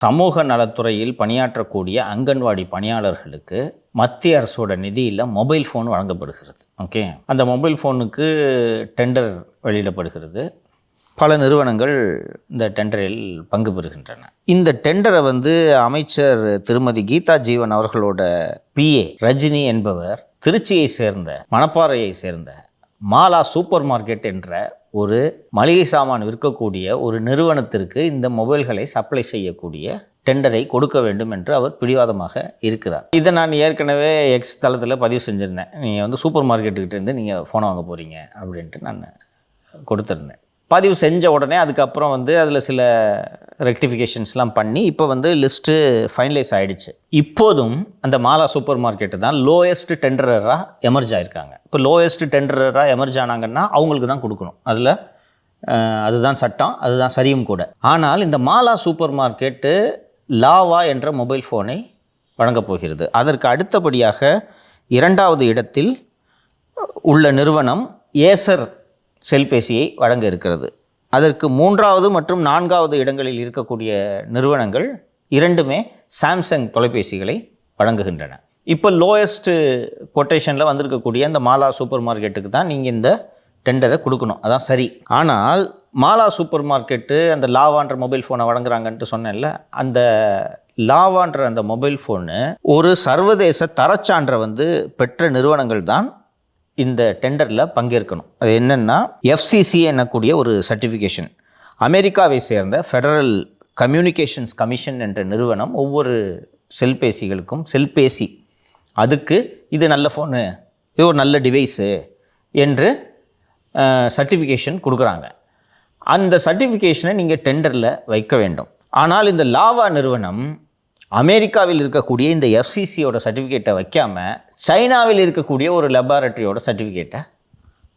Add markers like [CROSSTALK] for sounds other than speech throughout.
சமூக நலத்துறையில் பணியாற்றக்கூடிய அங்கன்வாடி பணியாளர்களுக்கு மத்திய அரசோட நிதியில் மொபைல் ஃபோன் வழங்கப்படுகிறது. ஓகே? அந்த மொபைல் ஃபோனுக்கு டெண்டர் வெளியிடப்படுகிறது. பல நிறுவனங்கள் இந்த டெண்டரில் பங்கு பெறுகின்றன. இந்த டெண்டரை வந்து அமைச்சர் திருமதி கீதா ஜீவன் அவர்களோட பிஏ ரஜினி என்பவர் திருச்சியை சேர்ந்த மணப்பாறையை சேர்ந்த மாலா சூப்பர் மார்க்கெட் என்ற ஒரு மளிகை சாமான் விற்கக்கூடிய ஒரு நிறுவனத்திற்கு இந்த மொபைல்களை சப்ளை செய்யக்கூடிய டெண்டரை கொடுக்க வேண்டும் என்று அவர் பிடிவாதமாக இருக்கிறார். இதை நான் ஏற்கனவே எக்ஸ் தளத்தில் பதிவு செஞ்சுருந்தேன். நீங்கள் வந்து சூப்பர் மார்க்கெட்டுக்கிட்டேருந்து நீங்கள் ஃபோனை வாங்க போகிறீங்க அப்படின்ட்டு நான் கொடுத்துருந்தேன். பதிவு செஞ்ச உடனே அதுக்கப்புறம் வந்து அதில் சில ரெக்டிஃபிகேஷன்ஸ்லாம் பண்ணி இப்போ வந்து லிஸ்ட்டு ஃபைனலைஸ் ஆகிடுச்சு இப்போதும் அந்த மாலா சூப்பர் மார்க்கெட்டு தான் லோயஸ்ட் டெண்டரராக எமர்ஜ் ஆயிருக்காங்க. இப்போ லோயஸ்ட் டெண்டரராக எமர்ஜ் ஆனாங்கன்னா அவங்களுக்கு தான் கொடுக்கணும். அதில் அதுதான் சட்டம் அதுதான் சரியும் கூட. ஆனால் இந்த மாலா சூப்பர் மார்க்கெட்டு லாவா என்ற மொபைல் ஃபோனை வழங்கப் போகிறது. அதற்கு அடுத்தபடியாக இரண்டாவது இடத்தில் உள்ள நிறுவனம் ஏசர் செல்பேசியை வழங்க இருக்கிறது. அதற்கு மூன்றாவது மற்றும் நான்காவது இடங்களில் இருக்கக்கூடிய நிறுவனங்கள் இரண்டுமே சாம்சங் தொலைபேசிகளை வழங்குகின்றன. இப்போ லோயஸ்ட்டு கொட்டேஷனில் வந்திருக்கக்கூடிய இந்த மாலா சூப்பர் மார்க்கெட்டுக்கு தான் நீங்கள் இந்த டெண்டரை கொடுக்கணும். அதான் சரி. ஆனால் மாலா சூப்பர் மார்க்கெட்டு அந்த லாவான்ற மொபைல் ஃபோனை வழங்குறாங்கன்ட்டு சொன்னேன்ல அந்த லாவான்ற அந்த மொபைல் ஃபோனு ஒரு சர்வதேச தரச்சான்றை வந்து பெற்ற நிறுவனங்கள் தான் இந்த டெண்டரில் பங்கேற்கணும். அது என்னென்னா எஃப்சிசி எனக்கூடிய ஒரு சர்டிஃபிகேஷன் அமெரிக்காவை சேர்ந்த ஃபெடரல் கம்யூனிகேஷன்ஸ் கமிஷன் என்ற நிறுவனம் ஒவ்வொரு செல்பேசிகளுக்கும் செல்பேசி. அதுக்கு இது நல்ல ஃபோனு இது ஒரு நல்ல டிவைஸு என்று சர்டிஃபிகேஷன் கொடுக்குறாங்க. அந்த சர்டிஃபிகேஷனை நீங்கள் டெண்டரில் வைக்க வேண்டும். ஆனால் இந்த லாவா நிறுவனம் அமெரிக்காவில் இருக்கக்கூடிய இந்த எஃப்சிசியோட சர்டிஃபிகேட்டை வைக்காம சைனாவில் இருக்கக்கூடிய ஒரு லெபார்ட்டரியோட சர்டிஃபிகேட்டை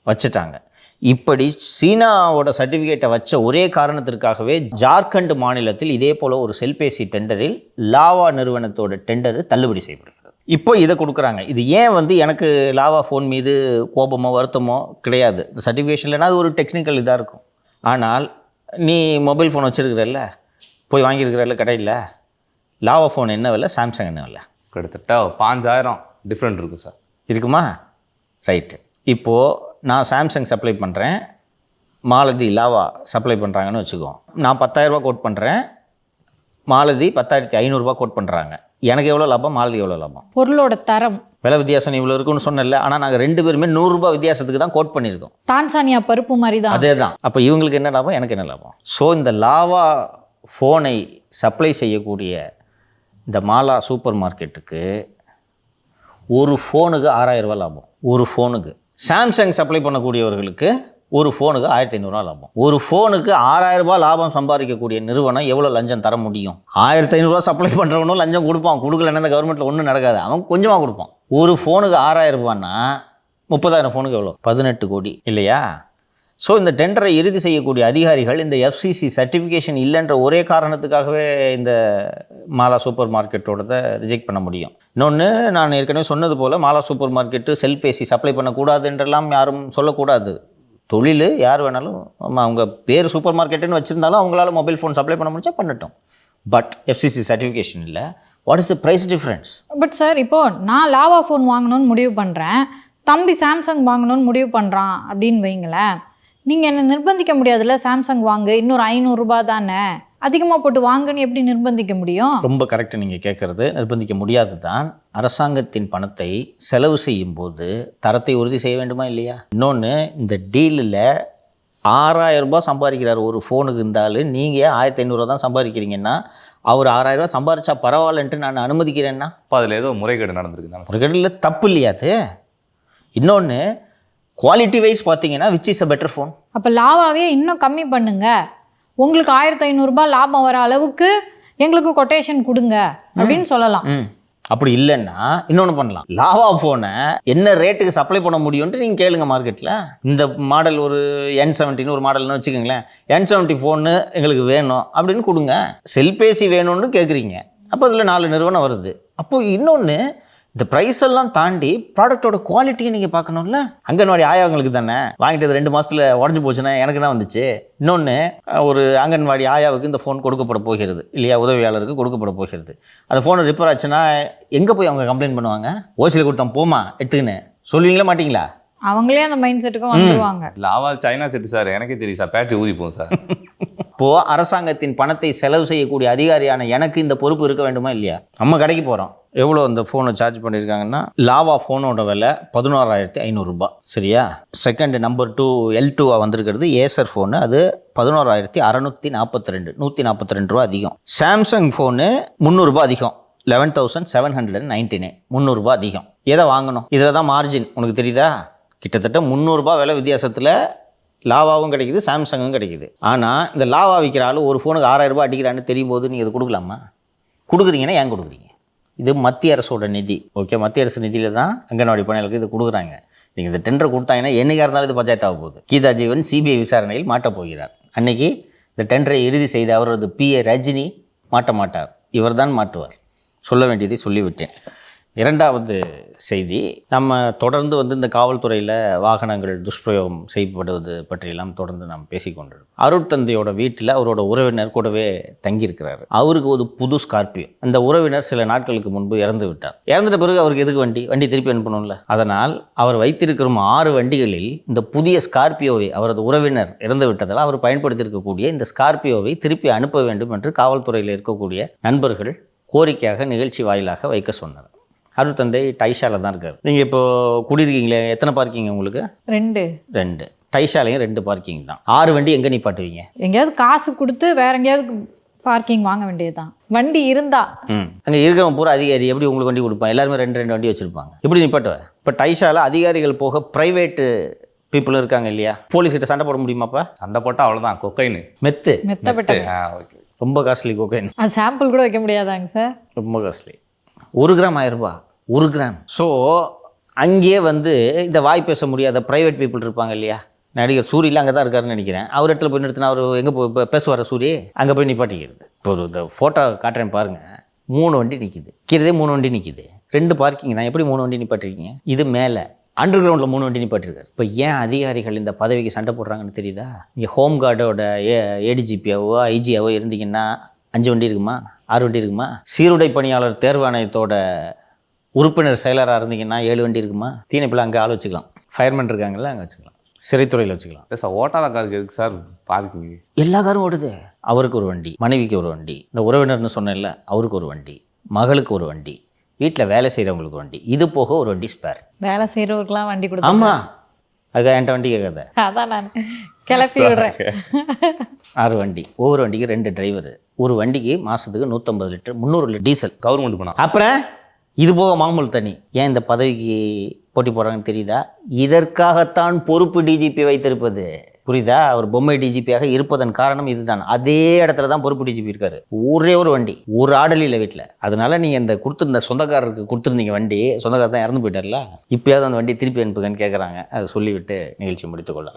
வச்சுட்டாங்க. இப்படி சீனாவோட சர்டிஃபிகேட்டை வச்ச ஒரே காரணத்திற்காகவே ஜார்க்கண்ட் மாநிலத்தில் இதே போல் ஒரு செல்பேசி டெண்டரில் லாவா நிறுவனத்தோட டெண்டர் தள்ளுபடி செய்யப்படுகிறது. இப்போ இதை கொடுக்குறாங்க. இது ஏன் வந்து எனக்கு லாவா ஃபோன் மீது கோபமோ வருத்தமோ கிடையாது. இந்த சர்டிஃபிகேஷன் இல்லைன்னா அது ஒரு டெக்னிக்கல் இதாக இருக்கும். ஆனால் நீ மொபைல் ஃபோன் வச்சுருக்கிறல்ல? போய் வாங்கியிருக்கிறல்ல? கடையில்? லாவா ஃபோன் என்ன விலை? சாம்சங் என்ன விலை? கிட்டத்தட்ட பாஞ்சாயிரம். டிஃப்ரெண்ட் இருக்குது சார் இருக்குமா? ரைட்டு இப்போது நான் சாம்சங் சப்ளை பண்ணுறேன் மாலதி லாவா சப்ளை பண்ணுறாங்கன்னு வச்சுக்கோ நான் பத்தாயிரரூபா கோட் பண்ணுறேன் மாலதி பத்தாயிரத்தி ஐநூறுரூபா கோட் பண்ணுறாங்க எனக்கு எவ்வளோ லாபம்? மாலதி எவ்வளோ லாபம்? பொருளோட தரம். விலை வித்தியாசம் இவ்வளோ இருக்குன்னு சொன்னல ஆனால் நாங்கள் ரெண்டு பேருமே நூறுரூபா வித்தியாசத்துக்கு தான் கோட் பண்ணியிருக்கோம். தான்சானியா பருப்பு மாதிரி தான். அதே தான் அப்போ இவங்களுக்கு என்ன லாபம்? எனக்கு என்ன லாபம்? ஸோ இந்த லாவா ஃபோனை சப்ளை செய்யக்கூடிய இந்த மாலா சூப்பர் மார்க்கெட்டுக்கு ஒரு ஃபோனுக்கு ஆறாயிரரூவா லாபம். ஒரு ஃபோனுக்கு. சாம்சங் சப்ளை பண்ணக்கூடியவர்களுக்கு ஒரு ஃபோனுக்கு ஆயிரத்தி ஐநூறுரூவா லாபம். ஒரு ஃபோனுக்கு ஆறாயிரரூபா லாபம் சம்பாதிக்கக்கூடிய நிறுவனம் எவ்வளோ லஞ்சம் தர முடியும்? ஆயிரத்தி ஐநூறுரூவா சப்ளை பண்ணுறவனும் லஞ்சம் கொடுப்பான். கொடுக்கலன்னா இந்த கவர்மெண்ட்டில் ஒன்றும் நடக்காது. அவன் கொஞ்சமாக கொடுப்பான். ஒரு ஃபோனுக்கு ஆறாயிரம் ரூபான்னா முப்பதாயிரம் ஃபோனுக்கு எவ்வளோ பதினெட்டு கோடி. இல்லையா? ஸோ இந்த டெண்டரை இறுதி செய்யக்கூடிய அதிகாரிகள் இந்த எஃப்சிசி சர்டிஃபிகேஷன் இல்லைன்ற ஒரே காரணத்துக்காகவே இந்த மாலா சூப்பர் மார்க்கெட்டோடதை ரிஜெக்ட் பண்ண முடியும். இன்னொன்று நான் ஏற்கனவே சொன்னது போல் மாலா சூப்பர் மார்க்கெட்டு செல்பேசி சப்ளை பண்ணக்கூடாது என்றெல்லாம் யாரும் சொல்லக்கூடாது. தொழில் யார் வேணாலும் அவங்க பேர் சூப்பர் மார்க்கெட்டுன்னு வச்சுருந்தாலும் அவங்களால மொபைல் ஃபோன் சப்ளை பண்ண முடிச்சா பண்ணட்டும். பட் எஃப்சிசி சர்டிஃபிகேஷன் இல்லை. What is the price difference but sir இப்போது நான் லாவா ஃபோன் வாங்கணும்னு முடிவு பண்ணுறேன் தம்பி சாம்சங் வாங்கணும்னு முடிவு பண்ணுறான் அப்படின்னு வைங்களேன். நீங்கள் என்ன நிர்பந்திக்க முடியாதுல்ல? சாம்சங் வாங்கு இன்னொரு ஐநூறுரூபா தானே? அதிகமாக போட்டு வாங்குன்னு எப்படி நிர்பந்திக்க முடியும்? ரொம்ப கரெக்ட் நீங்கள் கேட்குறது. நிர்பந்திக்க முடியாது தான் அரசாங்கத்தின் பணத்தை செலவு செய்யும் போது தரத்தை உறுதி செய்ய வேண்டுமா இல்லையா? இன்னொன்று இந்த டீலில் ஆறாயிரம் ரூபாய் சம்பாதிக்கிறார். ஒரு ஃபோனுக்கு இருந்தாலும் நீங்கள் ஆயிரத்தி ஐநூறுரூவா தான் சம்பாதிக்கிறீங்கன்னா அவர் ஆறாயிரம் ரூபாய் சம்பாதிச்சா பரவாயில்லன்ட்டு நான் அனுமதிக்கிறேன்னா? அப்போ அதில் ஏதோ முறைகேடு நடந்திருக்கு ஒரு கடையில் தப்பு இல்லையா அது? இன்னொன்று குவாலிட்டி வைஸ் பார்த்தீங்கன்னா which is a better phone அப்போ லாவாவே இன்னும் கம்மி பண்ணுங்க. உங்களுக்கு ஆயிரத்தி ஐநூறுரூபா லாபம் வர அளவுக்கு எங்களுக்கு கொட்டேஷன் கொடுங்க அப்படின்னு சொல்லலாம். அப்படி இல்லைன்னா இன்னொன்று பண்ணலாம். லாவா ஃபோனை என்ன ரேட்டுக்கு சப்ளை பண்ண முடியும்ன்ட்டு நீங்கள் கேளுங்க மார்க்கெட்டில் இந்த மாடல் ஒரு என் செவன்ட்டின்னு ஒரு மாடல்னு வச்சுக்கோங்களேன். என் செவன்ட்டி ஃபோனு எங்களுக்கு வேணும் அப்படின்னு கொடுங்க. செல்பேசி வேணும்னு கேட்குறீங்க அப்போ அதில் நாலு நிறுவனம் வருது. அப்போ இன்னொன்று இந்த ப்ரைஸ் எல்லாம் தாண்டி ப்ராடக்ட்டோட குவாலிட்டியை நீங்கள் பார்க்கணும்ல? அங்கன்வாடி ஆயாங்களுக்கு தானே? வாங்கிட்டு ரெண்டு மாசத்துல உடஞ்சி போச்சுன்னா எனக்கு தான் வந்துச்சு? இன்னொன்று ஒரு அங்கன்வாடி ஆயாவுக்கு இந்த ஃபோன் கொடுக்கப்பட போகிறது. இல்லையா உதவியாளருக்கு கொடுக்கப்பட போகிறது. அந்த ஃபோன் ரிப்பேர் ஆச்சுன்னா எங்கே போய் அவங்க கம்ப்ளைண்ட் பண்ணுவாங்க? ஓசியில் கொடுத்தோம் போமா எடுத்துக்கின்னு. சொல்லுவீங்களா மாட்டீங்களா? அவங்களே அந்த மைண்ட் செட்டுக்கும் வந்துருவாங்க லாவா சைனா செட்டு சார். எனக்கே தெரியும் சார். பேட்டரி ஊதி போகும் சார். [LAUGHS] இப்போ அரசாங்கத்தின் பணத்தை செலவு செய்யக்கூடிய அதிகாரியான எனக்கு இந்த பொறுப்பு இருக்க வேண்டுமா இல்லையா? நம்ம கடைக்கு போகிறோம் எவ்வளோ அந்த ஃபோனை சார்ஜ் பண்ணியிருக்காங்கன்னா லாவா ஃபோனோட விலை பதினோராயிரத்தி ஐநூறுரூபா சரியா? செகண்ட் நம்பர் டூ எல் டூவாக வந்திருக்கிறது ஏசர் ஃபோனு அது பதினோராயிரத்தி அறநூற்றி நாற்பத்தி ரெண்டு நூற்றி நாற்பத்தி ரெண்டு ரூபா அதிகம். சாம்சங் ஃபோனு முந்நூறுரூபா அதிகம். Eleven thousand seven hundred ninety nine முந்நூறுரூபா அதிகம். எதை வாங்கணும்? இதில் தான் மார்ஜின் உனக்கு தெரியுதா? கிட்டத்தட்ட முந்நூறுரூபா விலை வித்தியாசத்தில் லாவாவும் கிடைக்குது சாம்சங்கும் கிடைக்குது. ஆனால் இந்த லாவா விற்கிற ஆள் ஒரு ஃபோனுக்கு ஆறாயிரம் ரூபாய் அடிக்கிறான்னு தெரியும் போது நீங்கள் இது கொடுக்கலாமா? கொடுக்குறீங்கன்னா ஏன் கொடுக்குறீங்க? இது மத்திய அரசோட நிதி ஓகே மத்திய அரசு நிதியில் தான் அங்கன்வாடி பணியாளருக்கு இது கொடுக்குறாங்க. நீங்கள் இந்த டெண்டர் கொடுத்தாங்கன்னா என்னைக்காக இருந்தாலும் இது பஞ்சாயத்தாக போகுது. கீதா ஜீவன் சிபிஐ விசாரணையில் மாட்டப் போகிறார். அன்னைக்கு இந்த டெண்டரை இறுதி செய்த அவரது பிஏ ரஜினி மாட்ட மாட்டார். இவர் தான் மாட்டுவார் சொல்ல வேண்டியதை சொல்லிவிட்டேன். இரண்டாவது செய்தி நம்ம தொடர்ந்து வந்து இந்த காவல்துறையில் வாகனங்கள் துஷ்பிரயோகம் செய்யப்படுவது பற்றியெல்லாம் தொடர்ந்து நாம் பேசிக்கொண்டிருக்கோம் அருட்தந்தையோட வீட்டில் அவரோட உறவினர் கூடவே தங்கியிருக்கிறாரு. அவருக்கு ஒரு புது ஸ்கார்பியோ அந்த உறவினர் சில நாட்களுக்கு முன்பு இறந்து விட்டார். இறந்துட்ட பிறகு அவருக்கு எதுக்கு வண்டி? வண்டி திருப்பி அனுப்பணும்ல. அதனால் அவர் வைத்திருக்கும் ஆறு வண்டிகளில் இந்த புதிய ஸ்கார்பியோவை அவரது உறவினர் இறந்து விட்டதால் அவர் பயன்படுத்தியிருக்கக்கூடிய இந்த ஸ்கார்பியோவை திருப்பி அனுப்ப வேண்டும் என்று காவல்துறையில் இருக்கக்கூடிய நண்பர்கள் கோரிக்கையாக நிகழ்ச்சி வாயிலாக வைக்க சொன்னார். அருட்தந்தை டைஷால தான் இருக்கார். நீங்கள் இப்போ குடியிருக்கீங்களே எத்தனை பார்க்கிங் உங்களுக்கு? ரெண்டு. ரெண்டு. டைஷாலையும் ரெண்டு பார்க்கிங் தான். ஆறு வண்டி எங்கே நிப்பாட்டுவீங்க? எங்கேயாவது காசு கொடுத்து வேற எங்கேயாவது பார்க்கிங் வாங்க வேண்டியதுதான். வண்டி இருந்தா. ம். அங்கே இருக்கிறவங்க பூரா அதிகாரி எப்படி உங்களுக்கு வண்டி கொடுப்பாங்க எல்லாருமே ரெண்டு ரெண்டு வண்டி வச்சுருப்பாங்க. எப்படி நிப்பாட்டுவேன் இப்போ டைஷால அதிகாரிகள் போக ப்ரைவேட்டு பீப்புளும் இருக்காங்க இல்லையா? போலீஸ் கிட்ட சண்டை போட முடியுமாப்பா சண்டை போட்டால் அவ்வளோதான் கொக்கைன்னு மெத்து. மெத்தப்பட்ட ரொம்ப காஸ்ட்லி கோகைன் அது சாம்பிள் கூட வைக்க முடியாதாங்க சார் ரொம்ப காஸ்ட்லி ஒரு கிராம் ஆயிரரூபா ஒரு கிராம். ஸோ அங்கேயே வந்து இந்த வாய் பேச முடியாத ப்ரைவேட் பீப்புள் இருப்பாங்க இல்லையா? நடிகர் சூரியல அங்கே தான் இருக்காருன்னு நினைக்கிறேன். அவர் இடத்துல போய் நிறுத்தினா அவர் எங்கே போய் பேசுவார் சூரிய அங்கே போய் நிப்பாட்டிக்கிறது. இப்போ ஒரு இந்த ஃபோட்டோ காட்டுறேன் பாருங்கள் மூணு வண்டி நிற்கிது கீழே மூணு வண்டி நிற்கிது ரெண்டு பார்க்கிங் நான் எப்படி மூணு வண்டி நிப்பாட்டிருக்கீங்க? இது மேலே. அண்டர் கிரவுண்டில் மூணு வண்டி நிப்பாட்டிருக்காரு. இப்போ ஏன் அதிகாரிகள் இந்த பதவிக்கு சண்டை போடுறாங்கன்னு தெரியுதா? இங்கே ஹோம் கார்டோட ஏ ஏடிஜிபியாவோ ஐஜியாவோ இருந்தீங்கன்னா அஞ்சு வண்டி இருக்குமா? ஆறு வண்டி இருக்குமா? சீருடை பணியாளர் தேர்வாணையத்தோட உறுப்பினர் செயலராக இருந்தீங்கன்னா ஏழு வண்டி இருக்குமா? தீனைப்பில் அங்கே ஆள் வச்சுக்கலாம். ஃபயர்மேன் இருக்காங்கல்ல அங்கே வச்சுக்கலாம். சிறைத்துறையில் வச்சுக்கலாம். சார் ஓட்டாத காருக்கு எதுக்கு சார்? பார்க்கிங் எல்லா காரும் ஓடுது. அவருக்கு ஒரு வண்டி மனைவிக்கு ஒரு வண்டி இந்த உறவினர்னு சொன்னேன்ல அவருக்கு ஒரு வண்டி மகளுக்கு ஒரு வண்டி வீட்டில் வேலை செய்கிறவங்களுக்கு வண்டி இது போக ஒரு வண்டி ஸ்பேர் வேலை செய்யறவருக்குலாம் வண்டி கொடுத்து ஆமாம் அதுக்காக என்கிட்ட வண்டி கேட்காத. அதான் நான். கிளப்பி விடுறேன். ஆறு வண்டி ஒவ்வொரு வண்டிக்கு ரெண்டு டிரைவர் ஒரு வண்டிக்கு மாதத்துக்கு நூற்றம்பது லிட்டர் முந்நூறு லிட்டர் டீசல். கவர்மெண்ட் பணம். அப்புறம் இது போக மாமூல் தண்ணி. ஏன் இந்த பதவிக்கு போட்டி போடுறாங்கன்னு தெரியுதா? இதற்காகத்தான் பொறுப்பு டிஜிபி வைத்திருப்பது. புரியுதா? அவர் பொம்மை டிஜிபியாக இருப்பதன் காரணம் இதுதான். அதே இடத்துல தான் பொறுப்பு டிஜிபி இருக்காரு. ஒரே ஒரு வண்டி ஒரு ஆடல் இல்லை வீட்டில் அதனால நீங்கள் இந்த கொடுத்துருந்த சொந்தக்காரருக்கு கொடுத்துருந்தீங்க வண்டி சொந்தக்காரர் தான் இறந்து போயிட்டார்ல. இப்பயாவது அந்த வண்டி திருப்பி அனுப்புங்கன்னு கேட்குறாங்க அதை சொல்லிவிட்டு நிகழ்ச்சி முடித்துக்கொள்ளலாம்